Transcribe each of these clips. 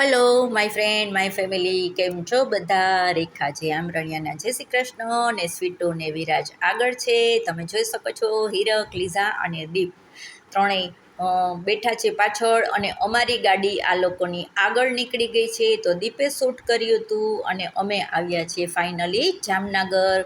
Hello my friend my family કેમ છો બધા? રેખા છે આમરણિયાના. જય શ્રી કૃષ્ણ ને સ્વીટો ને વિરાજ આગળ છે. તમે જોઈ શકો છો હીરક, લીઝા અને દીપ. ત્રણેય બેઠા છે પાછળ અને અમારી ગાડી આ લોકોની આગળ નીકળી ગઈ છે. તો દીપે શૂટ કર્યું હતું અને અમે આવ્યા છીએ ફાઇનલી જામનગર.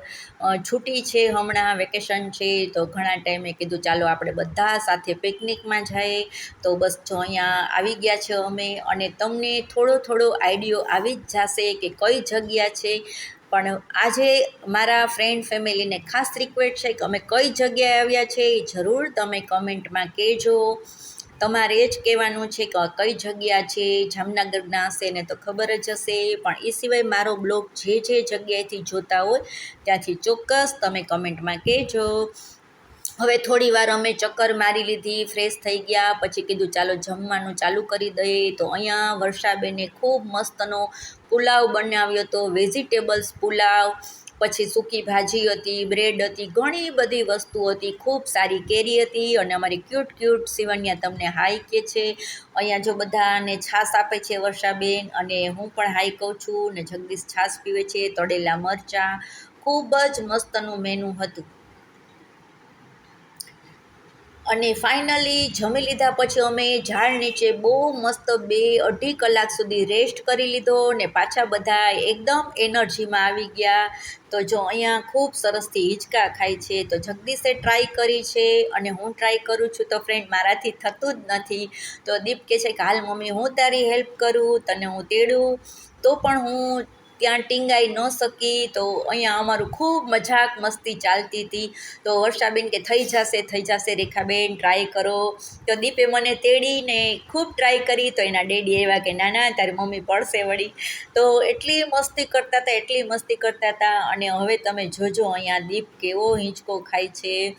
છૂટી છે હમણાં, વેકેશન છે. તો ઘણા ટાઈમે કીધું, ચાલો આપણે બધા સાથે પિકનિકમાં જઈએ તો બસ જો અહીંયા આવી ગયા છે અમે અને તમને થોડો થોડો આઈડિયો આવી જ જશે કે કઈ જગ્યા છે. પણ આજે મારા ફ્રેન્ડ ફેમિલીને ખાસ રિક્વેસ્ટ છે કે અમે કઈ જગ્યાએ આવ્યા છે એ જરૂર તમે કમેન્ટમાં કહેજો. તમારે જ કહેવાનું છે કે કઈ જગ્યા છે, જામનગરના હશે ને તો ખબર જ હશે. પણ એ સિવાય મારો બ્લોગ જે જે જગ્યાએથી જોતા હોય ત્યાંથી ચોક્કસ તમે કમેન્ટમાં કહેજો. હવે થોડી વાર અમે ચક્કર મારી લીધી ફ્રેશ થઈ ગયા. પછી કીધું, ચાલો જમવાનું ચાલુ કરી દઈએ. તો અહીંયા વર્ષાબેને ખૂબ મસ્તનો પુલાવ બનાવ્યો હતો. વેજીટેબલ્સ પુલાવ, પછી સૂકી ભાજી હતી બ્રેડ હતી, ઘણી બધી વસ્તુ હતી. ખૂબ સારી કેરી હતી અને અમારી ક્યુટ ક્યુટ સિવણિયા તમને હાઈ કે છે. અહીંયા જો બધાને છાશ આપે છે વર્ષાબેન અને હું પણ હાઈ કહું છું ને જગદીશ છાશ પીવે છે, તળેલા મરચાં. ખૂબ જ મસ્તનું મેનુ હતું. અને ફાઇનલી જમી લીધા પછી અમે ઝાડ નીચે બહુ મસ્ત બે અઢી કલાક સુધી રેસ્ટ કરી લીધો ને પાછા બધા એકદમ એનર્જીમાં આવી ગયા. તો જો અહીંયા ખૂબ સરસથી હિંચકા ખાય છે. તો જગદીશે ટ્રાય કરી છે અને હું ટ્રાય કરું છું તો ફ્રેન્ડ મારાથી થતું જ નથી. તો દીપ કહે છે કે, હાલ મમ્મી હું તારી હેલ્પ કરું, તને હું તેડું. તો પણ હું ત્યાં ટીંગાઈ ન શકી તો અહીંયા અમારું ખૂબ મજાક મસ્તી ચાલતી હતી. તો વર્ષાબેન કે થઈ જશે થઈ જશે, રેખાબેન ટ્રાય કરો. તો દીપે મને તેડીને ખૂબ ટ્રાય કરી તો એના ડેડી એવા કે, ના ના, તારી મમ્મી પડશે વળી. તો એટલી મસ્તી કરતા હતા, એટલી મસ્તી કરતા હતા. અને હવે તમે જોજો, અહીંયા દીપ કેવો હિંચકો ખાય છે.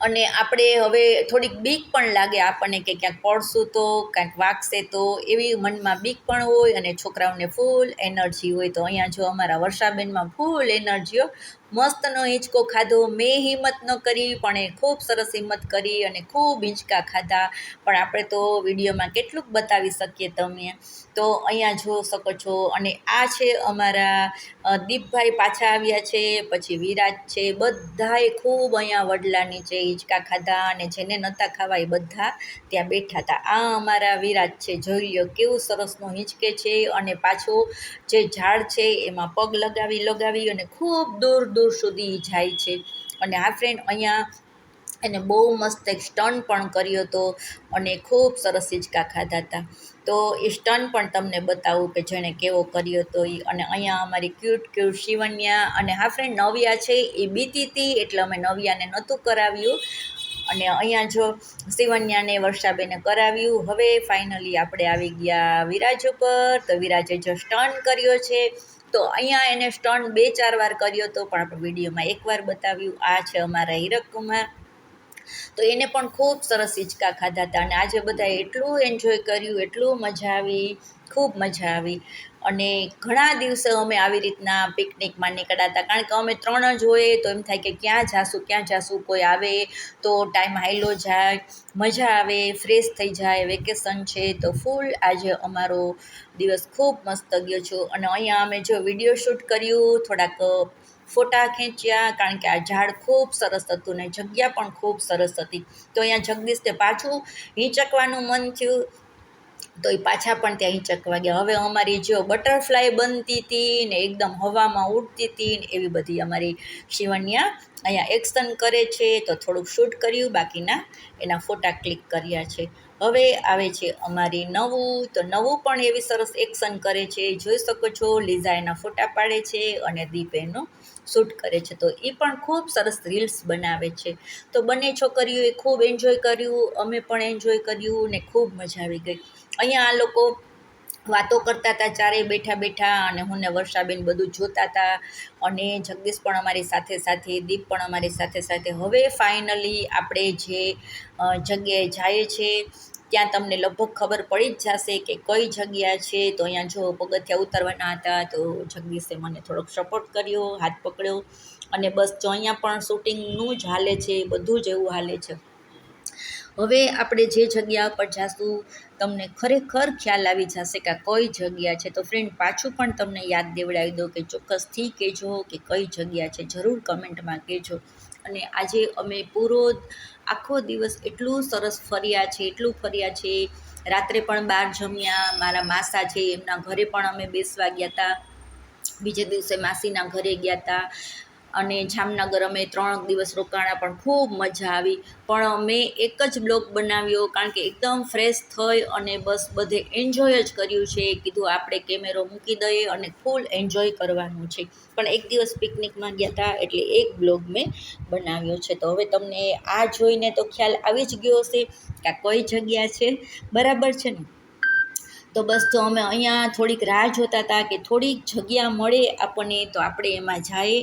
અને આપણે હવે થોડીક બીક પણ લાગે આપણને કે ક્યાંક પડશું તો કાંઈક વાગશે તો, એવી મનમાં બીક પણ હોય અને છોકરાઓને ફૂલ એનર્જી હોય. તો અહીંયા જો અમારા વર્ષાબેનમાં ફૂલ એનર્જીઓ મસ્તનો હિંચકો ખાધો, મેં હિંમત ન કરી, પણ એ ખૂબ સરસ હિંમત કરી અને ખૂબ હિંચકા ખાધા. પણ આપણે તો વિડીયોમાં કેટલુંક બતાવી શકીએ તમે તો અહીંયા જોઈ શકો છો. અને આ છે અમારા દીપભાઈ પાછા આવ્યા છે, પછી વિરાજ છે. બધાએ ખૂબ અહીંયા વડલા નીચે હિંચકા ખાધા અને જેને નહોતા ખાવા એ બધા ત્યાં બેઠા હતા. આ અમારા વિરાજ છે. જોઈ લો કેવું સરસનો હિંચકે છે અને પાછો જે ઝાડ છે એમાં પગ લગાવી લગાવી અને ખૂબ દૂર દૂર સુધી જાય છે. અને આ ફ્રેન્ડ અહીંયા એને બહુ મસ્ત એક સ્ટન પણ કર્યો હતો અને ખૂબ સરસ હિંચકા ખાધા હતા. તો એ સ્ટન પણ તમને બતાવું કે જેણે કેવો કર્યો હતો એ અને અહીંયા અમારી ક્યુટ ક્યુટ શિવન્યા અને હા ફ્રેન્ડ નવ્યા છે, એ બીતી હતી એટલે અમે નવ્યાને નહોતું કરાવ્યું. અને અહીંયા જો શિવન્યાને વર્ષાબેને કરાવ્યું, હવે ફાઇનલી આપણે આવી ગયા વિરાજ ઉપર. તો વિરાજે જો સ્ટન કર્યો છે તો અહીંયા એને સ્ટન્ટ બે ચાર વાર કર્યો હતો પણ આપણે વિડીયોમાં એકવાર બતાવ્યું, આ છે અમારા હીરક કુમાર તો એને પણ ખૂબ સરસ હિંચકા ખાધા હતા અને આજે બધાએ એટલું એન્જોય કર્યું, એટલું મજા આવી, ખૂબ મજા આવી. અને ઘણા દિવસે અમે આવી રીતના પિકનિકમાં નીકળ્યા હતા. કારણ કે અમે ત્રણ જ હોઈએ તો એમ થાય કે ક્યાં જાશું ક્યાં જાશું, કોઈ આવે તો ટાઈમ હાઈલો જાય, મજા આવે ફ્રેશ થઈ જાય વેકેશન છે તો ફૂલ આજે અમારો દિવસ ખૂબ મસ્ત ગયો છો. અને અહીંયા અમે જો વીડિયો શૂટ કર્યું, થોડાક ફોટા ખેંચ્યા, કારણ કે આ ઝાડ ખૂબ સરસ હતું ને જગ્યા પણ ખૂબ સરસ હતી. તો અહીંયા જગદીશને પાછું હિંચકવાનું મન થયું. તો એ પાછા પણ ત્યાં હિંચકવા ગયા. હવે અમારી જો બટરફ્લાય બનતી હતી ને એકદમ હવામાં ઉડતી હતી ને એવી બધી અમારી શિવણ્યા અહીંયા એક્શન કરે છે. તો થોડુંક શૂટ કર્યું, બાકીના એના ફોટા ક્લિક કર્યા છે. હવે આવે છે અમારી નવું. તો નવું પણ એવી સરસ એક્શન કરે છે. જોઈ શકો છો, લીઝા એના ફોટા પાડે છે અને દીપ એનું શૂટ કરે છે. તો એ પણ ખૂબ સરસ રીલ્સ બનાવે છે. તો બંને છોકરીઓએ ખૂબ એન્જોય કર્યું, અમે પણ એન્જોય કર્યું ને ખૂબ મજા આવી ગઈ. અહીંયા આ લોકો વાતો કરતા હતા, ચારેય બેઠા બેઠા અને હું ને વર્ષાબેન બધું જોતા હતા. અને જગદીશ પણ અમારી સાથે સાથે, દીપ પણ અમારી સાથે સાથે. હવે ફાઇનલી આપણે જે જગ્યાએ જઈએ છે, ત્યાં તમને લગભગ ખબર પડી જ જશે કે કઈ જગ્યા છે. તો અહીંયા જો પગથિયા ઉતરવાના હતા, તો જગદીશે મને થોડોક સપોર્ટ કર્યો, હાથ પકડ્યો. અને બસ જો અહીંયા પણ શૂટિંગનું જ હાલે છે, બધું જ એવું હાલે છે. હવે આપણે જે જગ્યા પર જાશું, તમને ખરેખર ખ્યાલ આવી જશે કે કઈ જગ્યા છે. તો ફ્રેન્ડ પાછું પણ તમને યાદ દેવડાવી દો કે ચોક્કસથી કહેજો કે કઈ જગ્યા છે. જરૂર કમેન્ટમાં કહેજો. અને આજે અમે પૂરો આખો દિવસ એટલું સરસ ફર્યા છે, એટલું ફર્યા છે. રાત્રે પણ બહાર જમ્યા, મારા માસા છે, એમના ઘરે પણ અમે બેસવા ગયા હતા બીજે દિવસે માસીના ઘરે ગયા હતા અને જામનગર અમે ત્રણ દિવસ રોકાણા, પણ ખૂબ મજા આવી. પણ મેં એક જ બ્લોગ બનાવ્યો, કારણ કે એકદમ ફ્રેશ થઈ અને બસ બધે એન્જોય જ કર્યું છે. કીધું આપણે કેમેરો મૂકી દઈએ અને ફૂલ એન્જોય કરવાનું છે. પણ એક દિવસ પિકનિકમાં ગયા હતા એટલે એક બ્લોગ મેં બનાવ્યો છે. તો હવે તમને આ જોઈને તો ખ્યાલ આવી જ ગયો હશે કે આ કઈ જગ્યા છે? બરાબર છે ને? તો બસ તો અમે અહીંયા થોડીક રાહ જોતા હતા કે થોડીક જગ્યા મળે આપણને તો આપણે એમાં જઈએ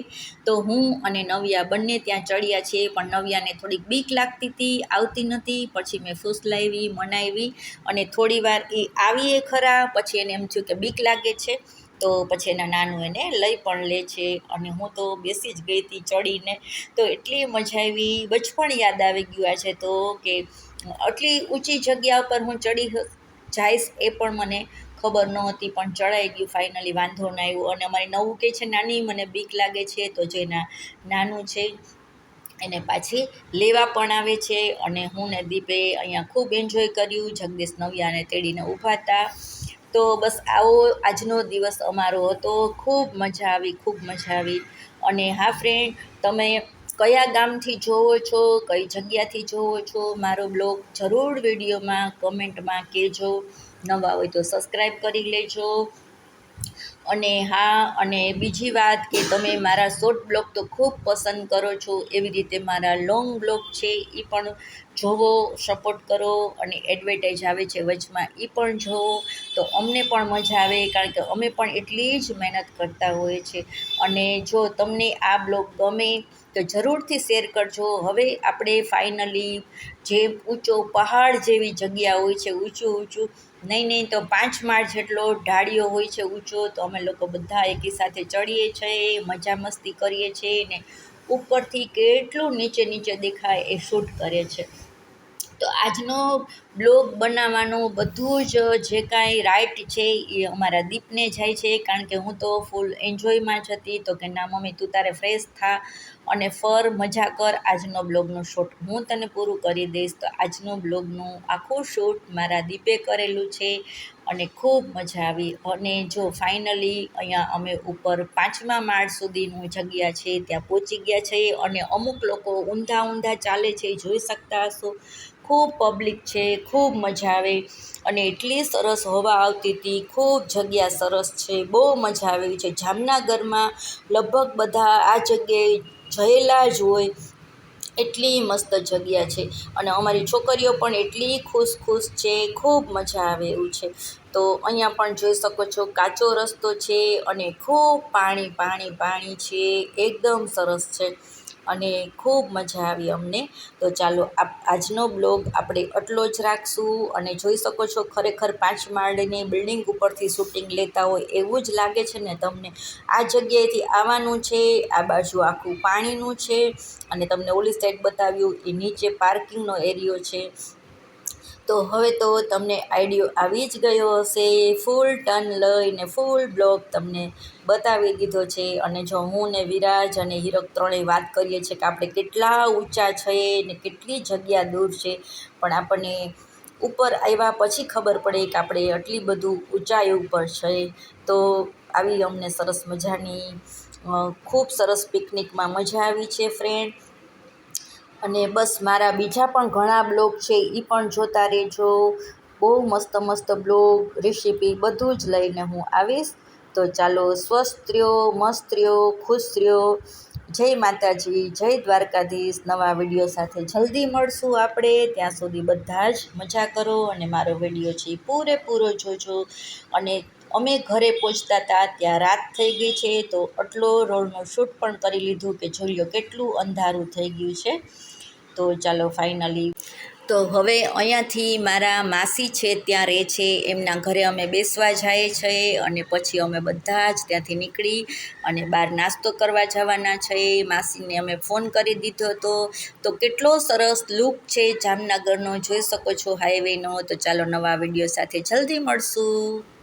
તો હું અને નવ્યા બંને ત્યાં ચડ્યા છીએ, પણ નવ્યાને થોડીક બીક લાગતી હતી આવતી નથી પછી મેં ફૂસલાવી મનાવી અને થોડી વાર એ આવીએ ખરા, પછી એને એમ થયું કે બીક લાગે છે. તો પછી એના નાનું એને લઈ પણ લે છે અને હું તો બેસી જ ગઈ હતી ચડીને. તો એટલી મજા આવી. બચપણ યાદ આવી ગયું છે તો કે આટલી ઊંચી જગ્યા ઉપર હું ચડી જઈશ એ પણ મને ખબર નહોતી, પણ ચડાઈ ગયું ફાઇનલી વાંધો ના આવ્યો. અને અમારી નવું કે છે, નાની મને બીક લાગે છે, તો જે નાનું છે, એને પાછી લેવા પણ આવે છે. અને હું ને દીપે અહીંયા ખૂબ એન્જોય કર્યું, જગદીશ નવ્યાને તેડીને ઊભા હતા. તો બસ આવો આજનો દિવસ અમારો હતો. ખૂબ મજા આવી, ખૂબ મજા આવી. અને હા ફ્રેન્ડ તમે કયા ગામથી જોવો છો, કઈ જગ્યાથી જોવો છો, મારો બ્લોગ જરૂર વિડીયોમાં કમેન્ટમાં કહેજો. નવા હોય તો સબસ્ક્રાઈબ કરી લેજો. અને હા, અને બીજી વાત કે તમે મારા શોર્ટ બ્લોગ તો ખૂબ પસંદ કરો છો, એવી રીતે મારા લોંગ બ્લોગ છે એ પણ જોવો સપોર્ટ કરો, અને એડવર્ટાઇઝ આવે છે વચમાં એ પણ જોવો તો અમને પણ મજા આવે, કારણ કે અમે પણ એટલી જ મહેનત કરતા હોઈએ છીએ. અને જો તમને આ બ્લોગ ગમે તો જરૂરથી શેર કરજો. હવે આપણે ફાઇનલી જે ઊંચો પહાડ જેવી જગ્યા હોય છે, ઊંચું ઊંચું, નહીં નહીં, તો પાંચ માળ જેટલો ઢાળિયો હોય છે ઊંચો, તો અમે લોકો બધા એકી સાથે ચડીએ છીએ, મજા મસ્તી કરીએ છીએ ને ઉપરથી કેટલું નીચે નીચે દેખાય એ શૂટ કરે છે. તો આજનો બ્લોગ બનાવવાનું બધું જ જે કાંઈ રાઇટ છે એ અમારા દીપને જાય છે, કારણ કે હું તો ફૂલ એન્જોયમાં જ હતી. તો કે ના મમ્મી, તું તારે ફ્રેશ થા અને ફર, મજા કર. આજનો બ્લોગનું શૂટ હું તને પૂરું કરી દઈશ. તો આજનો બ્લોગનું આખું શૂટ મારા દીપે કરેલું છે અને ખૂબ મજા આવી. અને જો ફાઇનલી અહીંયા અમે ઉપર પાંચમા માળ સુધીનું જગ્યા છે, ત્યાં પહોંચી ગયા છીએ અને અમુક લોકો ઊંધા ઊંધા ચાલે છે, જોઈ શકતા હશો. ખૂબ પબ્લિક છે, ખૂબ મજા આવે અને એટલી સરસ હવા આવતી હતી, ખૂબ જગ્યા સરસ છે, બહુ મજા આવેલી છે. જામનગરમાં લગભગ બધા આ જગ્યાએ જયેલા જ હોય એટલી મસ્ત જગ્યા છે અને અમારી છોકરીઓ પણ એટલી ખુશ ખુશ છે, ખૂબ મજા આવે એવું છે. તો અહીંયા પણ જોઈ શકો છો કાચો રસ્તો છે અને ખૂબ પાણી પાણી પાણી છે, એકદમ સરસ છે. અને ખૂબ મજા આવી અમને. તો ચાલો આજનો બ્લોગ આપણે આટલો જ રાખશું અને જોઈ શકો છો ખરેખર પાંચ માળની બિલ્ડિંગ ઉપરથી શૂટિંગ લેતા હોય એવું જ લાગે છે ને તમને. આ જગ્યાએથી આવવાનું છે, આ બાજુ આખું પાણીનું છે અને તમને ઓલી સાઈડ બતાવ્યું, એ નીચે પાર્કિંગનો એરિયો છે. તો હવે તો તમને આઈડિયો આવી જ ગયો હશે. ફૂલ ટર્ન લઈને ફૂલ બ્લોગ તમને બતાવી દીધો છે. અને જો હું ને વિરાજ અને હીરક ત્રણેય વાત કરીએ છીએ કે આપણે કેટલા ઊંચા છીએ ને કેટલી જગ્યા દૂર છે. પણ આપણને ઉપર આવ્યા પછી ખબર પડે કે આપણે આટલી બધું ઊંચાઈ ઉપર છે. તો આવી અમને સરસ મજાની ખૂબ સરસ પિકનિકમાં મજા આવી છે ફ્રેન્ડ અને બસ મારા બીજા પણ ઘણા બ્લોગ છે એ પણ જોતા રહેજો. બહુ મસ્ત મસ્ત બ્લોગ, રેસીપી બધું જ લઈને હું આવીશ. તો ચાલો, સ્વસ્થ રહ્યો, મસ્ત રહ્યો, ખુશ રહ્યો. જય માતાજી, જય દ્વારકાધીશ. નવા વીડિયો સાથે જલ્દી મળશું આપણે. ત્યાં સુધી બધા જ મજા કરો અને મારો વીડિયો છે પૂરેપૂરો જોજો. અને અમે ઘરે પહોંચતા હતા, ત્યાં રાત થઈ ગઈ છે, તો આટલો રોડનું શૂટ પણ કરી લીધું કે જોઈ કેટલું અંધારું થઈ ગયું છે. તો ચાલો ફાઇનલી તો હવે અહીંયાથી મારા માસી છે, ત્યાં રહે છે. એમના ઘરે અમે બેસવા જઈએ છીએ અને પછી અમે બધા જ ત્યાંથી નીકળી અને બહાર નાસ્તો કરવા જવાના છે. માસીને અમે ફોન કરી દીધો હતો. તો કેટલો સરસ લુક છે જામનગરનો, જોઈ શકો છો હાઈવેનો તો ચાલો નવા વીડિયો સાથે જલ્દી મળશું.